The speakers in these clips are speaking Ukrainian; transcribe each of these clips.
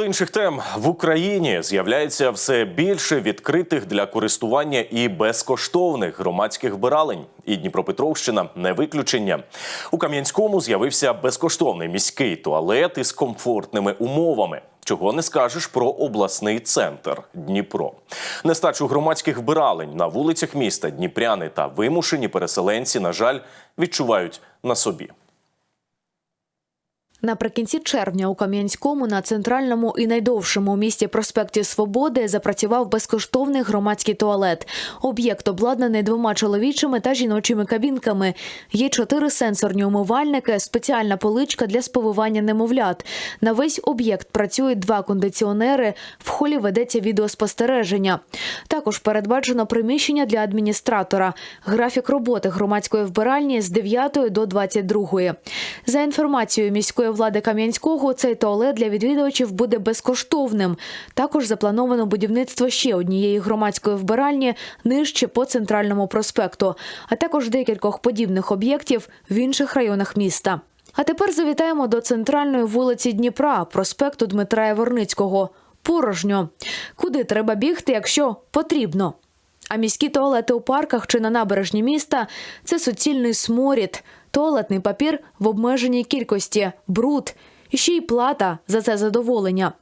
До інших тем в Україні з'являється все більше відкритих для користування і безкоштовних громадських вбиралень. І Дніпропетровщина не виключення. У Кам'янському з'явився безкоштовний міський туалет із комфортними умовами. Чого не скажеш про обласний центр Дніпро. Нестачу громадських вбиралень на вулицях міста Дніпряни та вимушені переселенці, на жаль, відчувають на собі. Наприкінці червня у Кам'янському на центральному і найдовшому місті проспекті Свободи запрацював безкоштовний громадський туалет. Об'єкт обладнаний двома чоловічими та жіночими кабінками. Є чотири сенсорні умивальники, спеціальна поличка для сповивання немовлят. На весь об'єкт працюють два кондиціонери. В холі ведеться відеоспостереження. Також передбачено приміщення для адміністратора. Графік роботи громадської вбиральні з 9 до 22. За інформацією міської влади Кам'янського, цей туалет для відвідувачів буде безкоштовним. Також заплановано будівництво ще однієї громадської вбиральні нижче по центральному проспекту, а також декількох подібних об'єктів в інших районах міста. А тепер завітаємо до центральної вулиці Дніпра, проспекту Дмитра Яворницького. Порожньо. Куди треба бігти, якщо потрібно? А міські туалети у парках чи на набережні міста це суцільний сморід, туалетний папір в обмеженій кількості, бруд і ще й плата за це задоволення.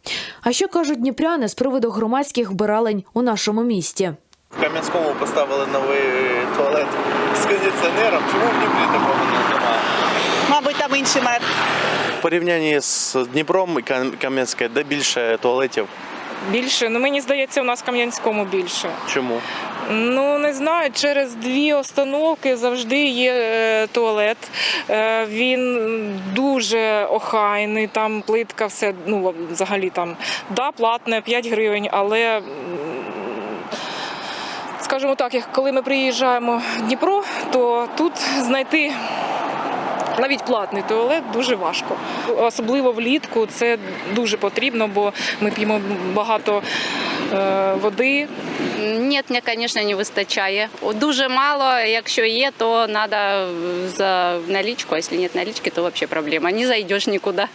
А що кажуть дніпряни з приводу громадських вбиралень у нашому місті? В Кам'янському поставили новий туалет з кондиціонером. Чому в Дніпрі такого немає? Мабуть, там інший мер. В порівнянні з Дніпром і Кам'янське, де більше туалетів? Більше, ну мені здається, у нас в Кам'янському більше. Чому? Ну не знаю, через дві остановки завжди є е, туалет. Е, він дуже охайний, там плитка, все ну взагалі там да, платне 5 гривень, але. Скажімо так, як коли ми приїжджаємо в Дніпро, то тут знайти навіть платний туалет дуже важко. Особливо влітку це дуже потрібно, бо ми п'ємо багато води, Нет, мне, конечно, не вистачає. Дуже мало. Якщо є, то треба за наличку. А якщо нет налички, то вообще проблема. Не зайдешь никуда.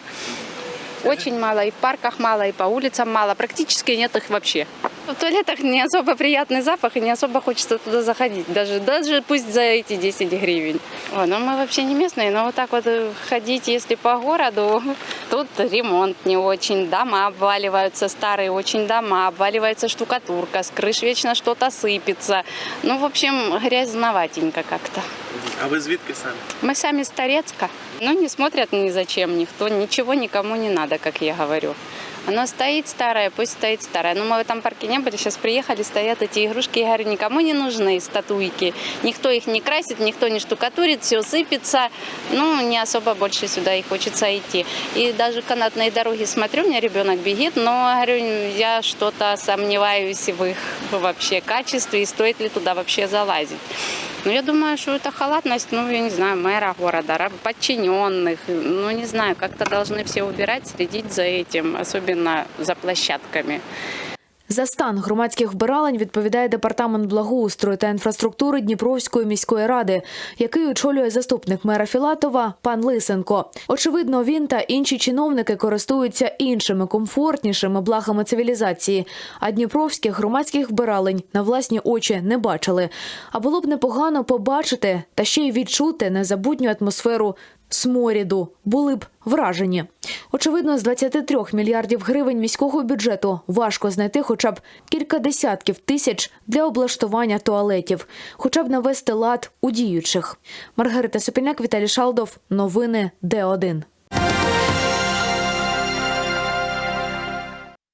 Очень мало. И в парках мало, и по улицам мало. Практически нет их вообще. В туалетах не особо приятный запах, и не особо хочется туда заходить. Даже, даже пусть за эти 10 гривен. О, ну мы вообще не местные, но вот так вот э, ходить, если по городу, тут ремонт не очень. Дома обваливаются, старые очень дома, обваливается штукатурка, с крыш вечно что-то сыпется. Ну, в общем, грязноватенько как-то. А ви звідки самі? Мы сами с Торецка. Ну, не смотрят ни зачем никто, ничего никому не надо, как я говорю. Оно стоит старое, пусть стоит старое. Но мы в этом парке не были, сейчас приехали, стоят эти игрушки. Я говорю, никому не нужны статуйки. Никто их не красит, никто не штукатурит, все сыпется. Ну, не особо больше сюда и хочется идти. И даже канатные дороги смотрю, у меня ребенок бегит, но говорю, я что-то сомневаюсь в их вообще качестве и стоит ли туда вообще залазить. Ну, я думаю, что это халатность, ну, я не знаю, мэра города, раб- подчиненных. Ну, не знаю, как-то должны все убирать, следить за этим, особенно за площадками. За стан громадських вбиралень відповідає департамент благоустрою та інфраструктури Дніпровської міської ради, який очолює заступник мера Філатова пан Лисенко. Очевидно, він та інші чиновники користуються іншими комфортнішими благами цивілізації. А дніпровських громадських вбиралень на власні очі не бачили. А було б непогано побачити та ще й відчути незабутню атмосферу сморіду були б вражені. Очевидно, з 23 мільярдів гривень міського бюджету важко знайти хоча б кілька десятків тисяч для облаштування туалетів, хоча б навести лад у діючих. Маргарита Супіняк Віталій Шалдов. Новини Д1.